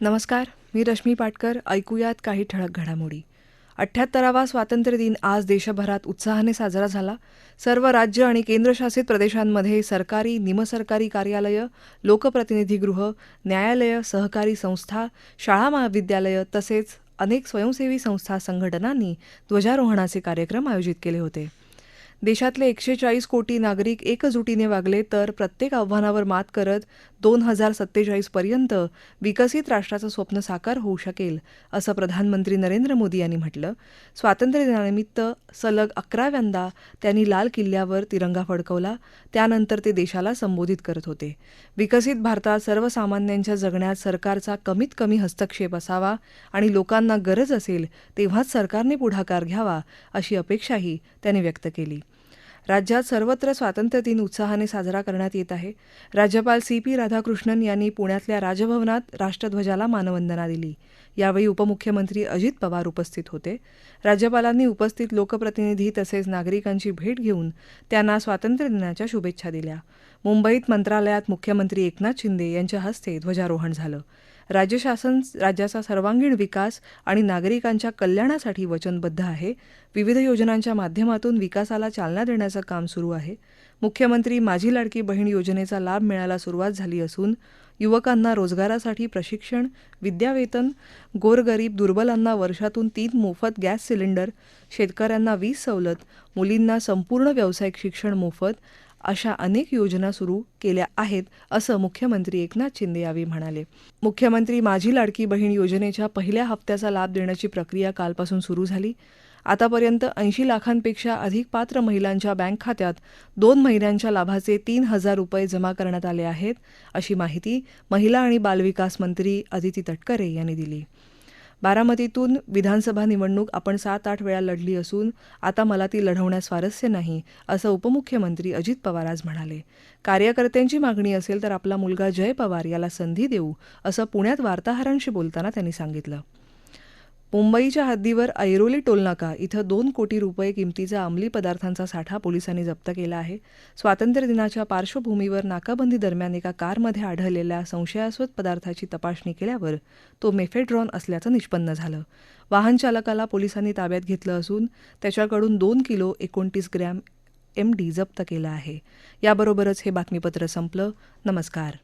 नमस्कार मी रश्मी पाटकर. ऐकूयात काही ठळक घडामोडी. अठ्ठ्याहत्तरावा स्वातंत्र्य दिन आज देशभरात उत्साहाने साजरा झाला. सर्व राज्य आणि केंद्रशासित प्रदेशांमध्ये सरकारी निमसरकारी कार्यालयं लोकप्रतिनिधीगृह न्यायालयं सहकारी संस्था शाळा महाविद्यालयं तसेच अनेक स्वयंसेवी संस्था संघटनांनी ध्वजारोहणाचे कार्यक्रम आयोजित केले होते. देशातले एकशे चाळीस कोटी नागरिक एकजुटीने वागले तर प्रत्येक आव्हानावर मात करत दोन हजार सत्तेचाळीसपर्यंत विकसित राष्ट्राचं स्वप्न साकार होऊ शकेल असं प्रधानमंत्री नरेंद्र मोदी यांनी म्हटलं. स्वातंत्र्यदिनानिमित्त सलग अकराव्यांदा त्यांनी लाल किल्ल्यावर तिरंगा फडकवला. त्यानंतर ते देशाला संबोधित करत होते. विकसित भारतात सर्वसामान्यांच्या जगण्यात सरकारचा कमीत कमी हस्तक्षेप असावा आणि लोकांना गरज असेल तेव्हाच सरकारने पुढाकार घ्यावा अशी अपेक्षाही त्यांनी व्यक्त केली. राज्यात सर्वत्र स्वातंत्र्य दिन उत्साहाने साजरा करण्यात येत आहे. राज्यपाल सी पी राधाकृष्णन यांनी पुण्यातल्या राजभवनात राष्ट्रध्वजाला मानवंदना दिली. यावेळी उपमुख्यमंत्री अजित पवार उपस्थित होते. राज्यपालांनी उपस्थित लोकप्रतिनिधी तसेच नागरिकांची भेट घेऊन त्यांना स्वातंत्र्यदिनाच्या शुभेच्छा दिल्या. मुंबईत मंत्रालयात मुख्यमंत्री एकनाथ शिंदे यांच्या हस्ते ध्वजारोहण झालं. राज्य शासन राज्याचा सर्वांगीण विकास आणि नागरिकांच्या कल्याणासाठी वचनबद्ध आहे. विविध योजनांच्या माध्यमातून विकासाला चालना देण्याचं काम सुरू आहे. मुख्यमंत्री माझी लाडकी बहीण योजनेचा लाभ मिळायला सुरुवात झाली असून युवकांना रोजगारासाठी प्रशिक्षण विद्यावेतन गोरगरीब दुर्बलांना वर्षातून तीन मोफत गॅस सिलेंडर शेतकऱ्यांना वीज सवलत मुलींना संपूर्ण व्यावसायिक शिक्षण मोफत अशा अनेक योजना सुरू केल्या आहेत असं मुख्यमंत्री एकनाथ शिंदे यावेळी म्हणाले. मुख्यमंत्री माझी लाडकी बहीण योजनेच्या पहिल्या हप्त्याचा लाभ देण्याची प्रक्रिया कालपासून सुरू झाली. आतापर्यंत ऐंशी लाखांपेक्षा अधिक पात्र महिलांच्या बँक खात्यात दोन महिन्यांच्या लाभाचे तीन हजार रुपये जमा करण्यात आले आहेत अशी माहिती महिला आणि बालविकास मंत्री अदिती तटकरे यांनी दिली. बारामतीतून विधानसभा निवडणूक आपण सात आठ वेळा लढली असून आता मला ती लढवण्यास स्वारस्य नाही असं उपमुख्यमंत्री अजित पवार आज म्हणाले. कार्यकर्त्यांची मागणी असेल तर आपला मुलगा जय पवार याला संधी देऊ असं पुण्यात वार्ताहरांशी बोलताना त्यांनी सांगितलं. मुंबईच्या हद्दीवर ऐरोली टोलनाका इथं दोन कोटी रुपये किमतीचा अंमली पदार्थांचा साठा पोलिसांनी जप्त केला आहे. स्वातंत्र्यदिनाच्या पार्श्वभूमीवर नाकाबंदी दरम्यान एका कारमध्ये आढळलेल्या संशयास्पद पदार्थाची तपासणी केल्यावर तो मेफेड्रॉन असल्याचं निष्पन्न झालं. वाहन चालकाला पोलिसांनी ताब्यात घेतलं असून त्याच्याकडून दोन किलो एकोणतीस ग्रॅम एम डी जप्त केला आहे. याबरोबरच हे बातमीपत्र संपलं. नमस्कार.